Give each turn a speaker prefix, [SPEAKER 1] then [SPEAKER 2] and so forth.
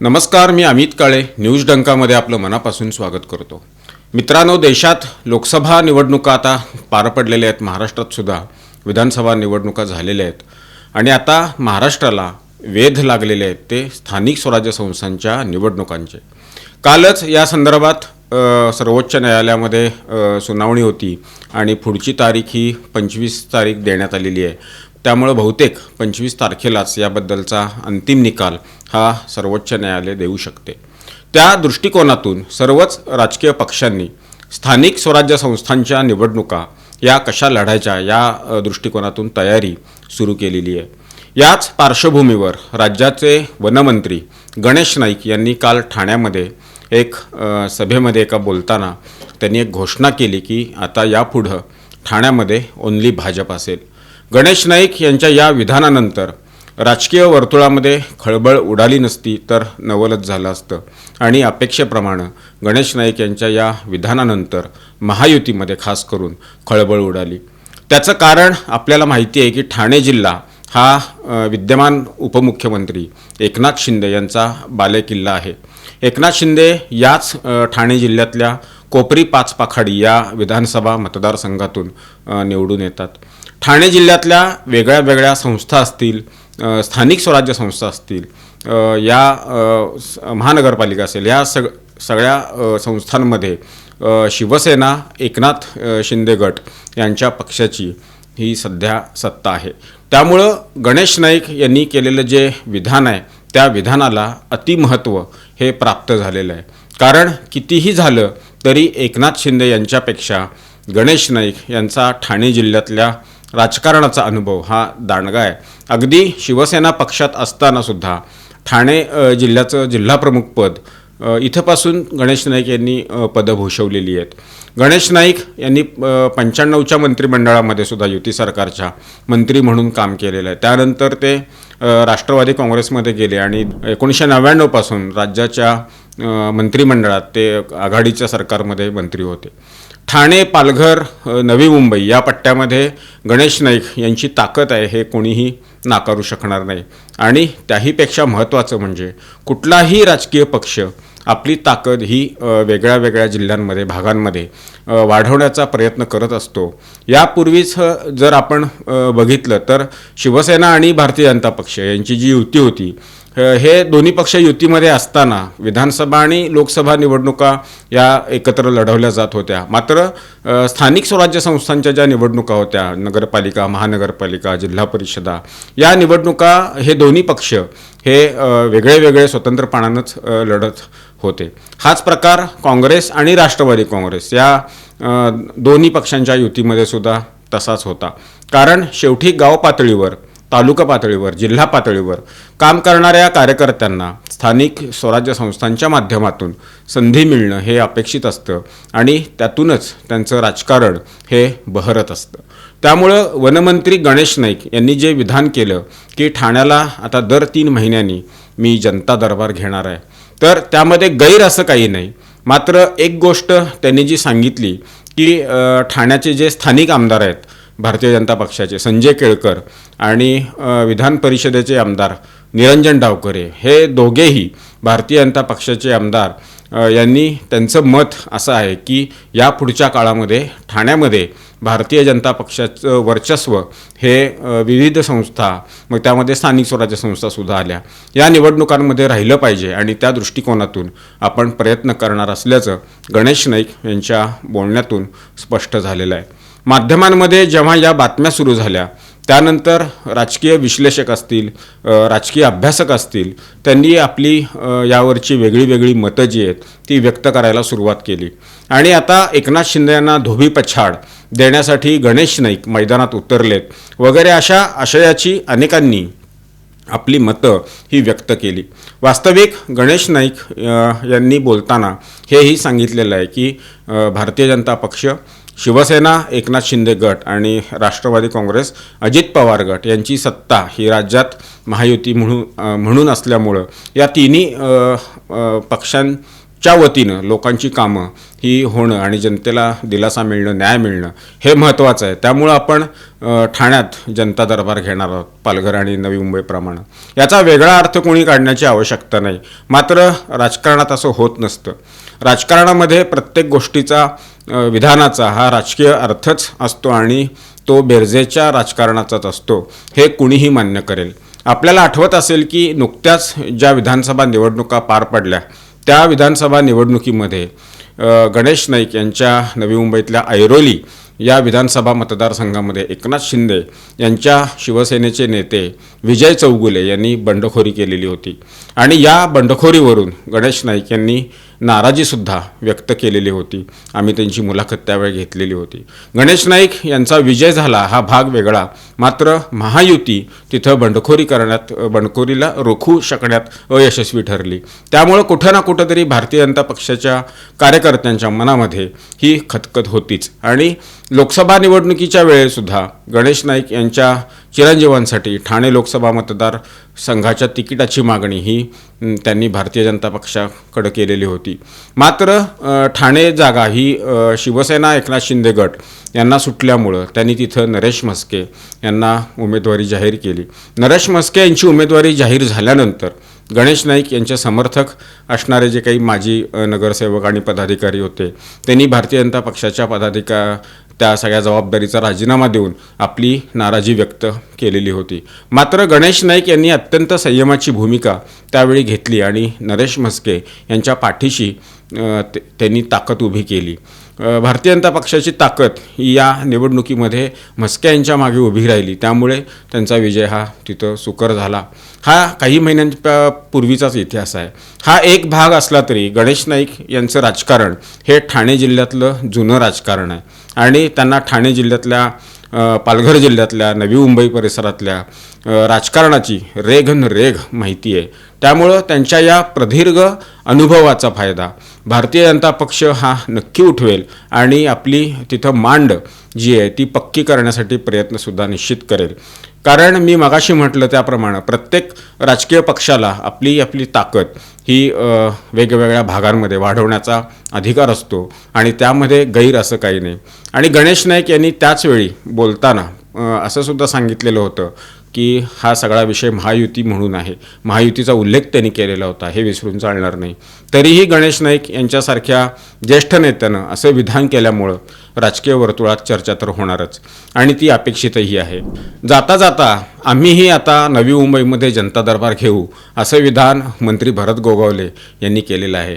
[SPEAKER 1] नमस्कार मी अमित काळे. न्यूज डंकामध्ये आपलं मनापासून स्वागत करतो. मित्रांनो देशात लोकसभा निवडणुका आता पार पडलेल्या आहेत. महाराष्ट्रात सुद्धा विधानसभा निवडणुका झालेल्या आहेत. आणि आता महाराष्ट्राला वेध लागलेले आहेत ते स्थानिक स्वराज्य संस्थांच्या निवडणुकांचे. कालच या संदर्भात सर्वोच्च न्यायालयामध्ये सुनावणी होती. आणि पुढची तारीख ही पंचवीस तारीख देण्यात आलेली आहे. त्यामुळं बहुतेक पंचवीस तारखेलाच याबद्दलचा अंतिम निकाल हा सर्वोच्च न्यायालय देऊ शकते. त्या दृष्टिकोनातून सर्वच राजकीय पक्षांनी स्थानिक स्वराज्य संस्थांच्या निवडणुका या कशा लढायच्या या दृष्टिकोनातून तयारी सुरू केलेली आहे. याच पार्श्वभूमीवर राज्याचे वनमंत्री गणेश नाईक यांनी काल ठाण्यामध्ये एक सभेमध्ये एका बोलताना त्यांनी एक घोषणा केली की आता यापुढं ठाण्यामध्ये ओन्ली भाजप असेल. गणेश नाईक यांच्या या विधानानंतर राजकीय वर्तुळामध्ये खळबळ उडाली नसती तर नवलच झालं असतं. आणि अपेक्षेप्रमाणे गणेश नाईक यांच्या या विधानानंतर महायुतीमध्ये खास करून खळबळ उडाली. त्याचं कारण आपल्याला माहिती आहे की ठाणे जिल्हा हा विद्यमान उपमुख्यमंत्री एकनाथ शिंदे यांचा बालेकिल्ला आहे. एकनाथ शिंदे याच ठाणे जिल्ह्यातल्या कोपरी पाचपाखाडी या विधानसभा मतदारसंघातून निवडून येतात. ठाणे जिल्ह्यातल्या वेगळ्या वेगळ्या संस्था असतील स्थानिक स्वराज्य संस्था असतील या महानगरपालिका असेल या सग सगळ्या संस्थांमध्ये शिवसेना एकनाथ शिंदे गट यांच्या पक्षाची ही सध्या सत्ता आहे. त्यामुळं गणेश नाईक यांनी केलेलं जे विधान आहे त्या विधानाला अतिमहत्त्व हे प्राप्त झालेलं आहे. कारण कितीही झालं तरी एकनाथ शिंदे यांच्यापेक्षा गणेश नाईक यांचा ठाणे जिल्ह्यातल्या राजकारणाचा अनुभव हा दांडगा आहे. अगदी शिवसेना पक्षात असतानासुद्धा ठाणे जिल्ह्याचं जिल्हाप्रमुख पद इथंपासून गणेश नाईक यांनी पदं भूषवलेली आहेत. गणेश नाईक यांनी पंच्याण्णवच्या मंत्रिमंडळामध्ये सुद्धा युती सरकारच्या मंत्री म्हणून काम केलेलं आहे. त्यानंतर ते राष्ट्रवादी काँग्रेसमध्ये गेले आणि एकोणीसशे नव्याण्णवपासून राज्याच्या मंत्रिमंडळात ते आघाडीच्या सरकारमध्ये मंत्री होते. ठाणे पालघर नवी मुंबई या पट्ट्यामध्ये गणेश नाईक यांची ताकद आहे हे कोणीही नाकारू शकणार नाही. आणि त्याहीपेक्षा महत्त्वाचं म्हणजे कुठलाही राजकीय पक्ष आपली ताकद ही वेगळ्या वेगळ्या जिल्ह्यांमध्ये भागांमध्ये वाढवण्याचा प्रयत्न करत असतो. यापूर्वीच जर आपण बघितलं तर शिवसेना आणि भारतीय जनता पक्ष यांची जी युती होती हे दोन्ही पक्ष युतीमध्ये असताना विधानसभा आणि लोकसभा निवडणुका या एकत्र लढवल्या जात होत्या. मात्र स्थानिक स्वराज्य संस्थांच्या ज्या निवडणुका होत्या नगरपालिका महानगरपालिका जिल्हा परिषदा या निवडणुका हे दोन्ही पक्ष हे वेगळे वेगळे स्वतंत्रपणानंच लढत होते. हाच प्रकार काँग्रेस आणि राष्ट्रवादी काँग्रेस या दोन्ही पक्षांच्या युतीमध्ये सुद्धा तसाच होता. कारण शेवटी गाव पातळीवर तालुका पातळीवर जिल्हा पातळीवर काम करणाऱ्या कार्यकर्त्यांना स्थानिक स्वराज्य संस्थांच्या माध्यमातून संधी मिळणं हे अपेक्षित असतं आणि त्यातूनच त्यांचं राजकारण हे बहरत असतं. त्यामुळं वनमंत्री गणेश नाईक यांनी जे विधान केलं की ठाण्याला आता दर तीन महिन्यांनी मी जनता दरबार घेणार आहे. तर त्यामध्ये गैर असं काही नाही. मात्र एक गोष्ट त्यांनी जी सांगितली की ठाण्याचे जे स्थानिक आमदार आहेत भारतीय जनता पक्षाचे संजय केळकर आणि विधान परिषदेचे आमदार निरंजन डावकरे हे दोघेही भारतीय जनता पक्षाचे आमदार. यांनी त्यांचं मत असं आहे की या पुढच्या काळामध्ये ठाण्यामध्ये भारतीय जनता पक्षाचं वर्चस्व हे विविध संस्था मग त्यामध्ये स्थानिक स्वराज्य संस्थासुद्धा आल्या. या निवडणुकांमध्ये राहिलं पाहिजे आणि त्या दृष्टिकोनातून आपण प्रयत्न करणार असल्याचं गणेश नाईक यांच्या बोलण्यातून स्पष्ट झालेलं आहे. माध्यमांमध्ये जेव्हा या बातम्या सुरू झाल्या त्यानंतर राजकीय विश्लेषक असतील राजकीय अभ्यासक असतील त्यांनी आपली यावरची वेगळी वेगळी मतं जी आहेत ती व्यक्त करायला सुरुवात केली. आणि आता एकनाथ शिंदे यांना धोबी पछाड देण्यासाठी गणेश नाईक मैदानात उतरलेत वगैरे अशा आशयाची अनेकांनी आपली मतं ही व्यक्त केली. वास्तविक गणेश नाईक यांनी बोलताना हेही सांगितलेलं आहे की भारतीय जनता पक्ष शिवसेना एकनाथ शिंदे गट आणि राष्ट्रवादी काँग्रेस अजित पवार गट यांची सत्ता ही राज्यात महायुती म्हणून म्हणून असल्यामुळं या तिन्ही पक्षांच्या वतीनं लोकांची कामं ही होणं आणि जनतेला दिलासा मिळणं न्याय मिळणं हे महत्त्वाचं आहे. त्यामुळं आपण ठाण्यात जनता दरबार घेणार आहोत पालघर आणि नवी मुंबईप्रमाणे याचा वेगळा अर्थ कोणी काढण्याची आवश्यकता नाही. मात्र राजकारणात असं होत नसतं. राजकारणामध्ये प्रत्येक गोष्टीचा विधानाचा हा राजकीय अर्थच असतो आणि तो बेरजेच्या राजकारणाचाच असतो. हे कुणीही मान्य करेल. आपल्याला आठवत असेल की नुकत्याच ज्या विधानसभा निवडणुका पार पडल्या त्या विधानसभा निवडणुकीमध्ये गणेश नाईक यांच्या नवी मुंबईतल्या ऐरोली या विधानसभा मतदारसंघामध्ये एकनाथ शिंदे यांच्या शिवसेनेचे नेते विजय चौगुले यांनी बंडखोरी केलेली होती. आणि या बंडखोरीवरून गणेश नाईक यांनी नाराजीसुद्धा व्यक्त केलेली होती. आम्ही त्यांची मुलाखत त्यावेळी घेतलेली होती. गणेश नाईक यांचा विजय झाला हा भाग वेगळा. मात्र महायुती तिथं बंडखोरी करण्यात बंडखोरीला रोखू शकण्यात अयशस्वी ठरली. त्यामुळं कुठं ना कुठं तरी भारतीय जनता पक्षाच्या कार्यकर्त्यांच्या मनामध्ये ही खतखत होतीच. आणि लोकसभा निवडणुकीच्या वेळेसुद्धा गणेश नाईक यांच्या चिरंजीवांसाठी ठाणे लोकसभा मतदार संघाच्या तिकिटाची मागणी ही त्यांनी भारतीय जनता पक्षाकडे केलेली होती. मात्र ठाणे जागा ही शिवसेना एकनाथ शिंदे गट यांना सुटल्यामुळं त्यांनी तिथं नरेश म्हस्के यांना उमेदवारी जाहीर केली. नरेश म्हस्के यांची उमेदवारी जाहीर झाल्यानंतर गणेश नाईक यांचे समर्थक असणारे जे काही माजी नगरसेवक आणि पदाधिकारी होते त्यांनी भारतीय जनता पक्षाच्या पदाधिका त्या सगळ्या जबाबदारीचा राजीनामा देऊन आपली नाराजी व्यक्त केलेली होती. मात्र गणेश नाईक यांनी अत्यंत संयमाची भूमिका त्यावेळी घेतली आणि नरेश म्हस्के यांच्या पाठीशी ते- त्यांनी ताकद उभी केली. भारतीय जनता पक्षाची ताकद या निवडणुकीमध्ये म्हस्के यांच्या मागे उभी राहिली. त्यामुळे त्यांचा विजय हा तिथं सुकर झाला. हा काही महिन्यांच्या पूर्वीचाच इतिहास आहे. हा एक भाग असला तरी गणेश नाईक यांचं राजकारण हे ठाणे जिल्ह्यातलं जुनं राजकारण आहे. आणि त्यांना ठाणे जिल्ह्यातल्या पालघर जिल्ह्यातल्या नवी मुंबई परिसरातल्या राजकारणाची राजकारणाची रेघन रेघ माहिती आहे. त्यामुळं त्यांच्या या प्रदीर्घ अनुभवाचा फायदा भारतीय जनता पक्ष हा नक्की उठवेल आणि आपली तिथं मांड जी आहे ती पक्की करण्यासाठी प्रयत्नसुद्धा निश्चित करेल. कारण मी मगाशी म्हटलं त्याप्रमाणे प्रत्येक राजकीय पक्षाला आपली आपली ताकद ही वेगवेगळ्या भागांमध्ये वाढवण्याचा अधिकार असतो आणि त्यामध्ये गैर असं काही नाही. आणि गणेश नाईक यांनी त्याचवेळी बोलताना असं सुद्धा सांगितलेलं होतं की हा सगळा विषय महायुती म्हणून आहे. महायुतीचा उल्लेख त्यांनी केलेला होता हे विसरून चालणार नाही. तरीही गणेश नाईक यांच्यासारख्या ज्येष्ठ नेत्यानं असं विधान केल्यामुळं राजकीय वर्तुळात चर्चा तर होणारच आणि ती अपेक्षितही आहे. जाता जाता आम्हीही आता नवी मुंबईमध्ये जनता दरबार घेऊ असं विधान मंत्री भरत गोगावले यांनी केलेलं आहे.